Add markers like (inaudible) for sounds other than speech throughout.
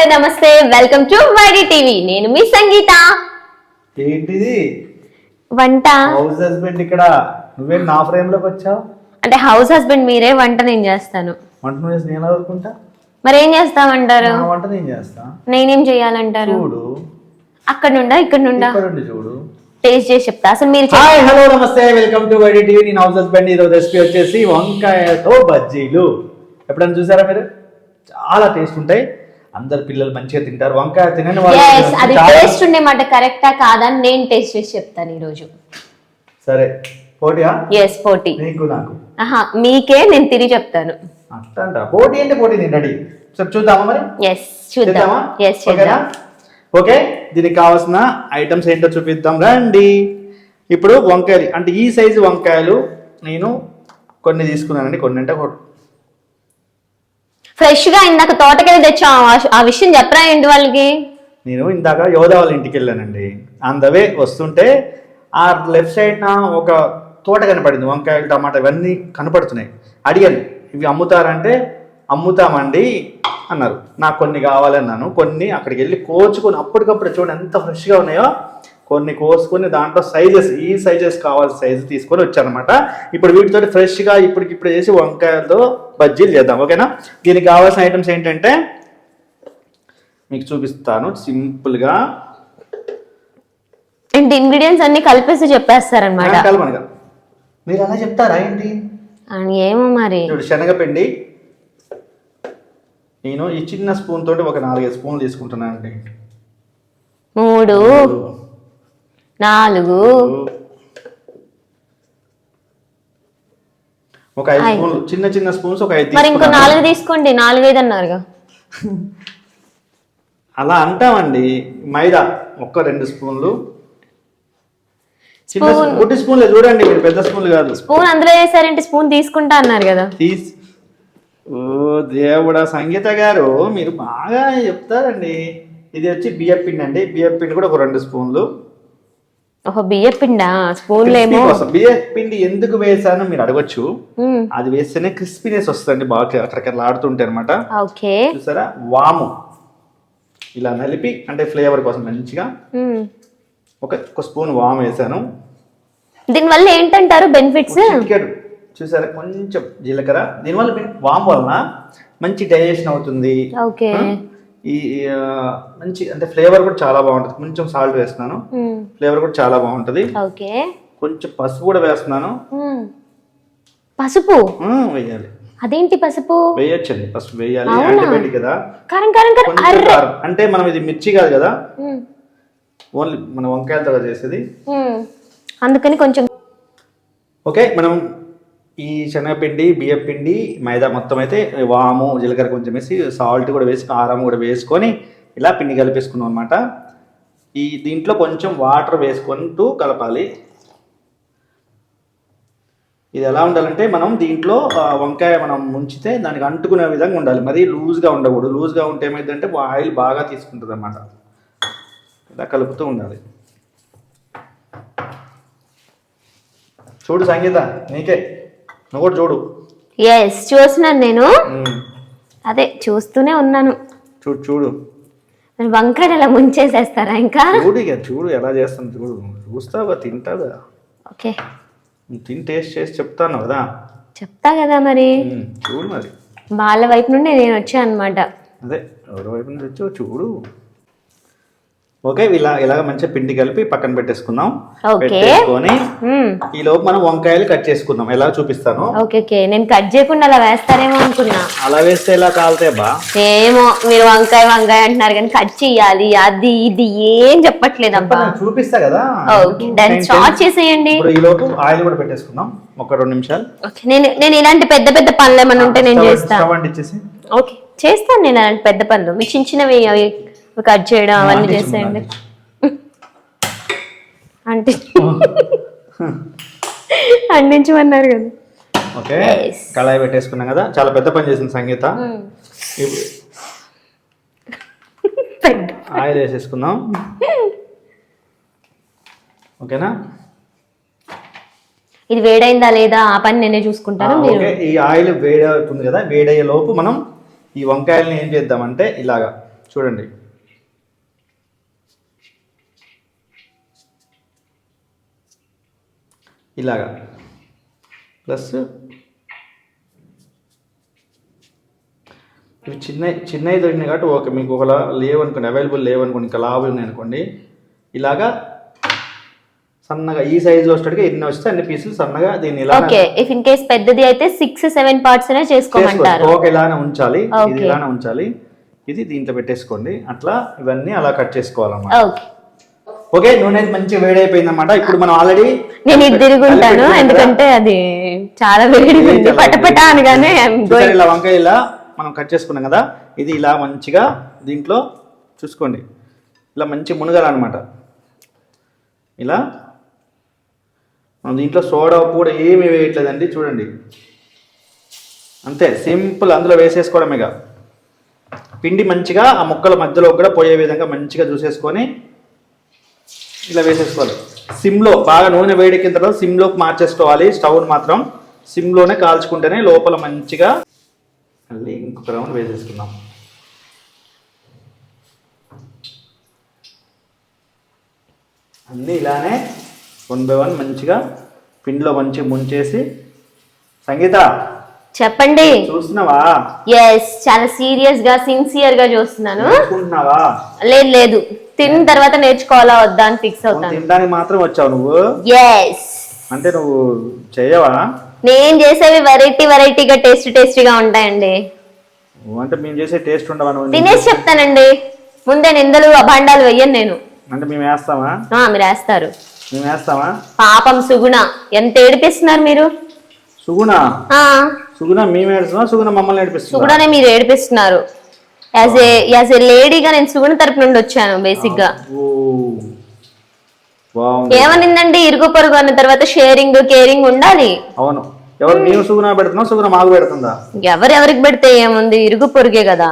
Hello నమస్తే. Welcome to YD TV నేను మీ సంగీత. ఏంటిది? వంట. హౌస్ హస్బెండ్ ఇక్కడ. నువ్వేం నా ఫ్రేమ్లోకి వచ్చావు? అంటే హౌస్ హస్బెండ్ మీరే వంట నేను చేస్తాను. వంట నువ్వు చేసి నేను చదువుకుంటా? మరి ఏం చేస్తామంటారు నా వంట నేను చేస్తా. నేనేం చేయాలంటారు? చూడు. అక్కడ నుండా ఇక్కడ నుండా? ఇక్కడ ఉండి చూడు. టేస్ట్ చేసి చెప్తా. అసలు మీరు hi hello namaste. Welcome to YD TV నేను హౌస్ హస్బెండ్ ఈరోజు రెసిపీ వచ్చేసి వంకాయతో బజ్జీలు. ఎప్పుడైనా చూసారా మీరు? చాలా టేస్ట్ ఉంటాయి. అందరు పిల్లలు మంచిగా తింటారు. వంకాయ తినని వాళ్ళు అది టేస్ట్ ఉండే మాట కరెక్టా కాదా అని నేను టేస్ట్ చేసి చెప్తాను ఈరోజు. సరే పోటీయా ఎస్ పోటీ. నీకు నాకు. ఆహా మీకే నేను తిరిగి చెప్తాను. అట్టంట పోటీ అంటే పోటీ సరే చూద్దామా మరి? ఎస్ చూద్దాం. చేద్దామా? ఎస్? చేద్దాం. ఓకే దీనికి కావాల్సిన ఐటమ్స్ ఏంటో చూపిద్దాం. రండి. ఇప్పుడు వంకాయలు. అంటే ఈ సైజు వంకాయలు నేను కొన్ని తీసుకున్నానండి కొన్ని అంటే ఫ్రెష్గా ఇందాక తోటకెళ్ళి తెచ్చాం ఆ- ఆ విషయం చెప్పరా ఏంటి వాళ్ళకి? నేను ఇందాక యోధ వాళ్ళ ఇంటికి వెళ్ళానండి. ఆన్ ద వే వస్తుంటే ఆ లెఫ్ట్ సైడ్ నా ఒక తోట కనపడింది. వంకాయలు టమాటా ఇవన్నీ కనపడుతున్నాయి. అడిగాను ఇవి అమ్ముతారంటే అమ్ముతామండి అన్నారు. నాకు కొన్ని కావాలన్నాను. కొన్ని అక్కడికి వెళ్ళి కోచుకొని అప్పటికప్పుడు చూడండి ఎంత ఫ్రెష్గా ఉన్నాయో కొన్ని కోసుకొని దాంట్లో సైజెస్ ఈ సైజెస్ కావాల్సిన సైజు తీసుకొని వచ్చానమాట ఇప్పుడు వీటితో ఫ్రెష్గా ఇప్పటికిప్పుడు చేసి వంకాయలతో బజ్జీలు చేద్దాం ఓకేనా? దీనికి కావాల్సిన ఐటమ్స్ ఏంటంటే మీకు చూపిస్తాను సింపుల్గా. ఇంగ్రీడియంట్స్ అన్ని కలిపేసి చెప్పేస్తారనమాట మీరు అలా చెప్తారా ఏంటి? ఏమో మరి. ఇప్పుడు శనగపిండి. నేను ఈ చిన్న స్పూన్ తోటి ఒక నాలుగైదు స్పూన్లు తీసుకుంటున్నాను అండి మూడు. నాలుగు. ఒక ఐదు స్పూన్లు చిన్న చిన్న స్పూన్స్ ఒక ఐదు మరి ఇంకో. నాలుగు తీసుకోండి నాలుగైదు అన్నారుగా అలా అంటామండి. మైదా ఒక్క రెండు స్పూన్లు. చిన్న స్పూన్. గుడ్డి స్పూన్లే చూడండి మీరు పెద్ద స్పూన్లు కాదు. స్పూన్ అందులో వేసారంటే? స్పూన్ తీసుకుంటా అన్నారు కదా. తీసి ఓ దేవుడా సంగీత గారు మీరు బాగా చెప్తారండి. ఇది వచ్చి బియ్యం పిండి అండి. బియ్యం పిండి కూడా ఒక రెండు స్పూన్లు. ఒక బియ్య పిండా? Crispy కోసం. బియ్యం పిండి ఎందుకు వేసానో మీరు అడగొచ్చు. అది వేస్తేనే క్రిస్పీనెస్ వస్తుంది బాగా అక్కడికి ఆడుతుంటే అనమాట ఓకే. చూసారా? వాము. ఇలా నలిపి అంటే ఫ్లేవర్ కోసం మంచిగా. ఒక ఒక స్పూన్ వాము వేసాను దీనివల్ల ఏంటంటారు బెనిఫిట్స్? చూసారా? కొంచెం జీలకర్ర. దీనివల్ల వాము వలన మంచి డైజెషన్ అవుతుంది. ఓకే. ఈ మంచి అంటే ఫ్లేవర్ కూడా చాలా బాగుంటుంది. కొంచెం సాల్ట్ వేస్తున్నాను. ఫ్లేవర్ కూడా చాలా బాగుంటుంది. ఓకే. కొంచెం పసుపు కూడా వేస్తున్నాను. పసుపు? వేయాలి. అదేంటి పసుపు? వేయొచ్చండి. పసుపు వేయాలి? యాంటీబయాటిక్ కదా. కారం కారం కారం. అంటే మనం ఇది మిర్చి కాదు కదా. ఓన్లీ మన వంకాయలతో చేసేది. అందుకని కొంచెం ఓకే మనం ఈ శనగపిండి బియ్యం పిండి మైదా మొత్తం అయితే వాము జీలకర్ర కొంచెం వేసి సాల్ట్ కూడా వేసి కారం కూడా వేసుకొని ఇలా పిండి కలిపేసుకున్నాం అనమాట ఈ దీంట్లో కొంచెం వాటర్ వేసుకుంటూ కలపాలి. ఇది ఎలా ఉండాలంటే మనం దీంట్లో వంకాయ మనం ముంచితే దానికి అంటుకునే విధంగా ఉండాలి. మరీ లూజ్గా ఉండకూడదు. లూజ్గా ఉంటే ఏమైందంటే ఆయిల్ బాగా తీసుకుంటుంది అనమాట ఇలా కలుపుతూ ఉండాలి. చూడు సంగీత నీకే. నువ్వు కూడా చూడు. ఎస్ చూస్తున్నాను నేను. అదే చూస్తూనే ఉన్నాను. చూడు. చూడు వంకాయలు అలా ముంచేసేస్తారా ఇంకా? చూడు ఇక చూడు ఎలా చేస్తాను చూడు. చూస్తావా తింటావా ఓకే తిని టేస్ట్ చేసి చెప్తాను కదా. చెప్తా కదా మరి. చూడు మరి. వాళ్ళ వైపు నుండి నేను వచ్చా అనమాట అదే ఎవరి వైపు నుంచి వచ్చావు చూడు. ఓకే ఇలా ఇలాగ మంచిగా పిండి కలిపి పక్కన పెట్టేసుకుందాం. పెట్టేసుకొని ఈ లోపు మనం వంకాయలు కట్ చేసుకుందాం. ఎలా చూపిస్తాను. Okay okay. నేను కట్ చేయకుండా అలా వేస్తారేమో అనుకున్నా. అలా వేస్తే ఎలా కాలుతాయి బా? ఏమో మీరు వంకాయ వంకాయ అంటున్నారు కానీ కట్ చేయాలి. అది ఇది ఏం చెప్పట్లేదు అబ్బా. చూపిస్తా కదా. దాన్ని స్టార్ట్ చేసేయండి. ఇప్పుడు ఈ లోపు ఆయిల్ కూడా పెట్టేసుకుందాం. ఒక రెండు నిమిషాలు. నేను నేను ఇలాంటి పెద్ద పెద్ద పనులు ఏమైనా ఉంటే నేను చేస్తాను ఓకే చేస్తాను నేను అలాంటి పెద్ద పనులు. మీ చిన్న చిన్నవి కట్ చేయడం అవన్నీ చేసేయండి. అంటే అందించమన్నారు కదా. ఓకే. కళాయి పెట్టేసుకున్నాం కదా. చాలా పెద్ద పని చేసింది సంగీత. ఆయిల్ వేసేసుకుందాం. ఓకేనా? ఇది వేడైందా లేదా? ఆ పని నేనే చూసుకుంటాను ఈ ఆయిల్ వేడి అవుతుంది కదా. వేడయ్యే లోపు మనం ఈ వంకాయలని ఏం చేద్దామంటే ఇలాగా. చూడండి. ఇలాగా. ప్లస్ ఇవి చిన్న చిన్నవి దొరికినాయి కాబట్టి ఓకే మీకు ఒకలా లేవనుకోండి అవైలబుల్ లేవనుకోండి ఇంకా లాభం ఉన్నాయి అనుకోండి. ఇలాగా సన్నగా ఈ సైజులో వచ్చేటికి ఎన్ని వస్తే అన్ని పీసులు సన్నగా దీన్ని ఇలా ఓకే ఇఫ్ ఇన్ కేస్ పెద్దది అయితే సిక్స్ సెవెన్ పార్ట్స్ అనే చేసుకోమంటారు. ఓకే ఇలానే ఉంచాలి. ఇది. ఇలానే ఉంచాలి. ఇది దీంట్లో పెట్టేసుకోండి. అట్లా ఇవన్నీ అలా కట్ చేసుకోవాలన్నమాట. ఓకే. ఓకే నూనె అయితే మంచిగా వేడైపోయింది అనమాట ఇప్పుడు మనం ఆల్రెడీ నేను ఇది తిరుగుంటాను ఎందుకంటే అది చాలా వేడిగా ఉంది పటపట అనగానే ఇలా వంకాయ ఇలా మనం కట్ చేసుకున్నాం కదా? ఇది ఇలా మంచిగా దీంట్లో చూసుకోండి. ఇలా మంచి మునగాలన్నమాట. ఇలా మనం దీంట్లో సోడా కూడా ఏమీ వేయట్లేదండి చూడండి. అంతే సింపుల్ అందులో వేసేసుకోవడమే ఇక పిండి మంచిగా ఆ ముక్కల మధ్యలో కూడా పోయే విధంగా మంచిగా చూసేసుకొని ఇలా వేసేసుకోవాలి. సిమ్లో బాగా నూనె వేడెక్కిన తర్వాత సిమ్లోకి మార్చేసుకోవాలి. స్టవ్ని మాత్రం సిమ్లోనే కాల్చుకుంటేనే లోపల మంచిగా మళ్ళీ ఇంకొక రౌండ్ వేసేసుకుందాం. అన్నీ ఇలానే వన్ బై వన్ మంచిగా పిండిలో మంచిగా ముంచేసి సంగీత చెప్పండి. చూస్తున్నావా? ఎస్ చాలా సీరియస్గా సిన్సియర్గా చూస్తున్నాను. లేదు లేదు. తిన్న తర్వాత నేర్చుకోవాలా వద్దా అని ఫిక్స్ అవుతాను. తినడానికి మాత్రం వచ్చావు నువ్వు? ఎస్ అంటే నువ్వు చేయవా? నేను చేసేవి వెరైటీ వెరైటీగా టేస్ట్ టేస్టీగా ఉంటాయండి. అంటే మేము చేసే టేస్ట్ ఉండవా నువ్వు? తినేసి చెప్తానండి. ముందే నిందలు అభాండాలు వెయ్యను నేను. అంటే మేము వేస్తామా? ఆ, మీరు వేస్తారు. మేము వేస్తామా? పాపం సుగుణ. ఎంత ఏడిపిస్తున్నారు మీరు? సుగుణ? ఆ. సుగుణ మేము ఏడుస్తున్నా సుగుణ మమ్మల్ని ఏడిపిస్తున్నా సుగుణనే మీరు ఏడిపిస్తున్నారు. యాజ్ ఏ యాజ్ ఏ లేడీగా నేను సుగుణ తరపు నుండి వచ్చాను బేసిక్గా ఏమనిందండి? ఇరుగు పొరుగు అన్న తర్వాత షేరింగ్ కేరింగ్ ఉండాలి. అవును. ఎవరు మేము సుగుణ పెడుతున్నాం సుగుణ మాకు పెడుతుందా? ఎవరెవరికి పెడితే ఏముంది? ఇరుగు పొరుగే కదా.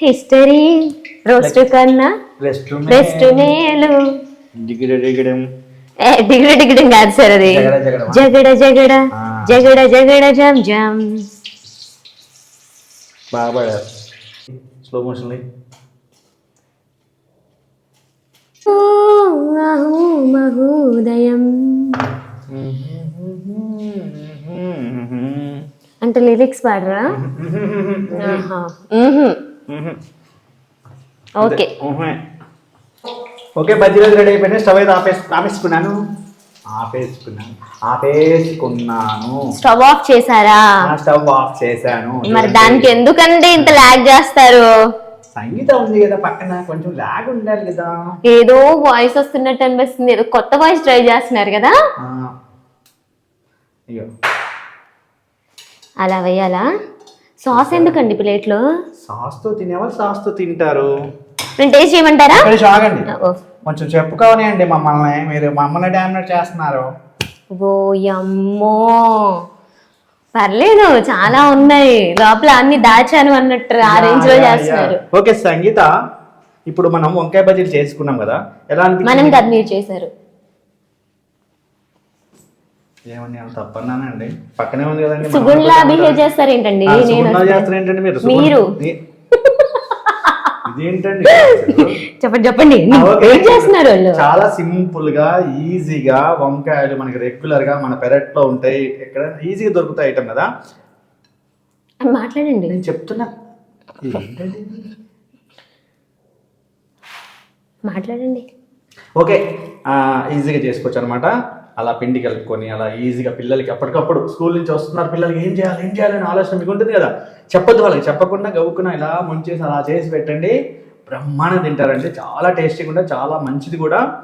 హిస్టరీ రోస్ట్ కన్నా బెస్ట్ మేలు డిగ్రీ డిగ్రీ కాదు సార్ అది. జగడ? జగడ జగడ. జగడ జగడ జం జం. బాగా స్లో మోషన్ మహోదయం అంటే లిరిక్స్ పాడరా. ఓకే. ఓకే బజ్జీలు రెడీ అయిపోయినాయి స్టవ్ అయితే ఆపేసి ఆపేసుకున్నాను. ఆపేసుకున్నాను. ఆపేసుకున్నాను. స్టవ్ ఆఫ్ చేశారా? స్టవ్ ఆఫ్ చేశాను. మరి దానికి ఎందుకండి ఇంత లాగ్ చేస్తారు? సంగీతం ఉంది కదా పక్కన కొంచెం లాగ్ ఉండాలి కదా. ఏదో వాయిస్ వస్తున్నట్టు అనిపిస్తుంది. ఏదో కొత్త వాయిస్ ట్రై చేస్తున్నారు కదా. అయ్యో అలా వేయాలా? సాస్ ఎందుకండి ప్లేట్లో సాస్తో తినేవాళ్ళు సాస్తో తింటారు. నేను టేస్ట్ చేయమంటారా? ఇక్కడ ఆగండి. కొంచెం చెప్పుకోనియండి మమ్మల్ని. మీరు మమ్మల్ని డామినేట్ చేస్తున్నారు. ఓ యమ్మో. పర్లేదు చాలా ఉన్నాయి. లోపల అన్ని దాచాను అన్నట్టు ఆ రేంజ్లో చేస్తున్నారు. ఓకే సంగీత ఇప్పుడు మనం వంకాయ బజ్జీలు చేసుకున్నాం కదా. ఎలా మనం కాదు మీరు చేశారు ఏమని తప్పన్నానండి. పక్కనే ఉంది కదండి. సుగుణ్లా బిహేవ్ చేస్తారు ఏంటండి నేను మీరు. ఇదేంటండి చెప్పండి చెప్పండి. ఏం చేస్తున్నారు చాలా సింపుల్గా ఈజీగా వంకాయలు మనకి రెగ్యులర్గా మన పెరట్లో ఉంటాయి. ఎక్కడ ఈజీగా దొరుకుతాయి ఐటమ్ కదా? మాట్లాడండి. నేను చెప్తున్నా? మాట్లాడండి. ఓకే. ఈజీగా చేసుకోవచ్చు అనమాట అలా పిండి కలుపుకొని అలా ఈజీగా పిల్లలకి అప్పటికప్పుడు స్కూల్ నుంచి వస్తున్నారు పిల్లలకి ఏం చేయాలి ఏం చేయాలని ఆలోచన మీకు ఉంటుంది కదా? చెప్పొద్దు వాళ్ళకి చెప్పకుండా గవ్వుకున్న ఇలా ముంచేసి అలా చేసి పెట్టండి. బ్రహ్మాండం తింటారండి. చాలా టేస్టీగా ఉంటుంది చాలా మంచిది కూడా.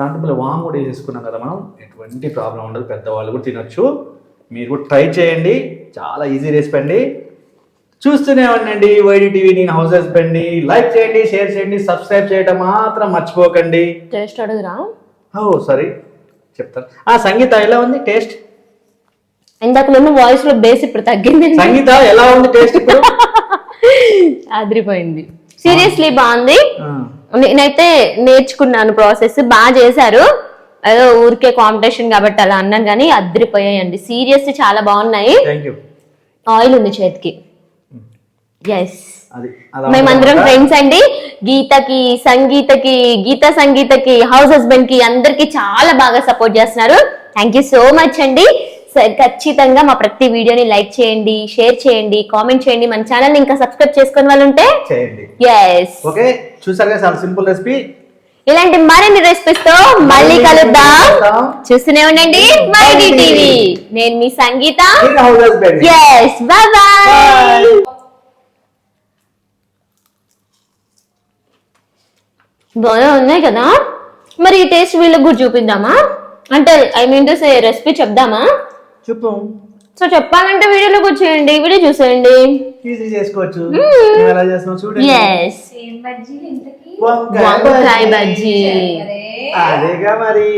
దాంట్లో మళ్ళీ వామ్ కూడా వేసేసుకున్నాం కదా మనం. ఎటువంటి ప్రాబ్లం ఉండదు పెద్దవాళ్ళు కూడా తినొచ్చు. మీరు కూడా ట్రై చేయండి. చాలా ఈజీ రెసిపీ అండి. చూస్తూనే ఉండండి. వైడి టీవీ నేను హౌస్ హస్బెండ్ లైక్ చేయండి షేర్ చేయండి సబ్స్క్రైబ్ చేయడం మాత్రం మర్చిపోకండి. టేస్ట్ అడుగురా. ఓ సారీ చెప్తాను. ఆ సంగీత ఎలా ఉంది? టేస్ట్? ఇందాక ఉన్న వాయిస్లో బేస్ ఇప్పుడు తగ్గింది. సంగీత ఎలా ఉంది? టేస్ట్ ఇప్పుడు? (laughs) అదిరిపోయింది. సీరియస్లీ బాగుంది. నేనైతే నేర్చుకున్నాను ప్రాసెస్. బాగా చేశారు. ఏదో ఊరికే కాంపిటీషన్ కాబట్టి అలా అన్నాను కానీ అదిరిపోయాయండి. సీరియస్ చాలా బాగున్నాయి. ఆయిల్ ఉంది చేతికి. ఎస్ మేమందరం. ఫ్రెండ్స్ అండి. గీతకి సంగీతకి గీత సంగీతకి హౌస్ హస్బెండ్కి అందరికి చాలా బాగా సపోర్ట్ చేస్తున్నారు. థ్యాంక్ యూ సో మచ్ అండి. ఖచ్చితంగా మా ప్రతి వీడియోని లైక్ చేయండి షేర్ చేయండి కామెంట్ చేయండి. మన ఛానల్ ఇంకా సబ్స్క్రైబ్ చేసుకుని వాళ్ళు ఉంటే ఎస్ ఓకే చూసారు కదా చాలా సింపుల్ రెసిపీ ఇలాంటి మరిన్ని రెసిపీస్తో మళ్ళీ కలుద్దాం. చూస్తూనే ఉండండి. మైడి టీవీ నేను మీ సంగీత. ఎస్ బాయ్ బాయ్ బాగా ఉన్నాయి కదా? మరి ఈ టేస్ట్ వీళ్ళకి కూడా చూపిద్దామా? అంటే I mean to say recipe చెప్దామా? చెప్పు. సో చెప్పాలంటే వీడియోలో కూర్చోండి వీడియో చూసేయండి. ఈజీ చేసుకోవచ్చు. ఎలా చూడండి. ఇంతకీ. వంకాయ బజ్జీ. అదేగా మరి.